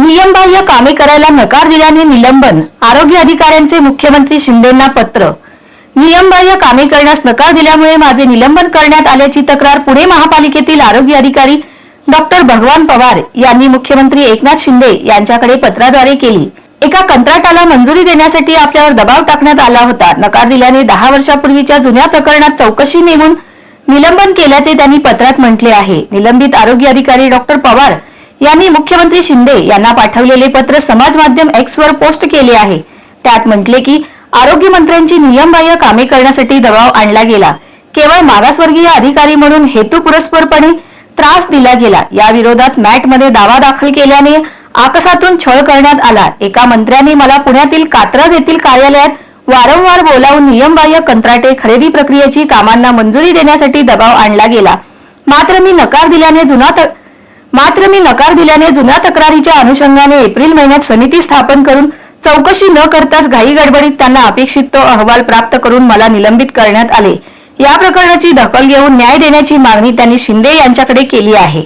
नियमबाह्य कामे करायला नकार दिल्याने निलंबन आरोग्य अधिकाऱ्यांचे मुख्यमंत्री शिंदेंना पत्र. नियमबाह्य कामे करण्यास नकार दिल्यामुळे माझे निलंबन करण्यात आल्याची तक्रार पुणे महापालिकेतील आरोग्य अधिकारी डॉक्टर भगवान पवार यांनी मुख्यमंत्री एकनाथ शिंदे यांच्याकडे पत्राद्वारे केली. एका कंत्राटाला मंजुरी देण्यासाठी आपल्यावर दबाव टाकण्यात आला होता. नकार दिल्याने दहा वर्षापूर्वीच्या जुन्या प्रकरणात चौकशी नेमून निलंबन केल्याचे त्यांनी पत्रात म्हटले आहे. निलंबित आरोग्य अधिकारी डॉक्टर पवार यांनी मुख्यमंत्री शिंदे यांना पाठवलेले पत्र समाज माध्यम एक्स वर पोस्ट केले आहे. त्यात म्हटले की आरोग्य मंत्र्यांची नियमबाह्य कामे करण्यासाठी दबाव आणला गेला. केवळ मागासवर्गीय अधिकारी म्हणून हेतुपुरस्परपणे त्रास दिला गेला. या विरोधात मॅटमध्ये दावा दाखल केल्याने आकसातून छळ करण्यात आला. एका मंत्र्याने मला पुण्यातील कात्रज येथील कार्यालयात वारंवार बोलावून नियमबाह्य कंत्राटे खरेदी प्रक्रियेची कामांना मंजुरी देण्यासाठी दबाव आणला गेला. मात्र मी नकार दिल्याने जुना मात्र मी नकार दिल्याने जुन्या तक्रारीच्या अनुषंगाने एप्रिल महिन्यात समिती स्थापन करून चौकशी न करताच घाई गडबडीत त्यांना अपेक्षित तो अहवाल प्राप्त करून मला निलंबित करण्यात आले. या प्रकरणाची दखल घेऊन न्याय देण्याची मागणी त्यांनी शिंदे यांच्याकडे केली आहे.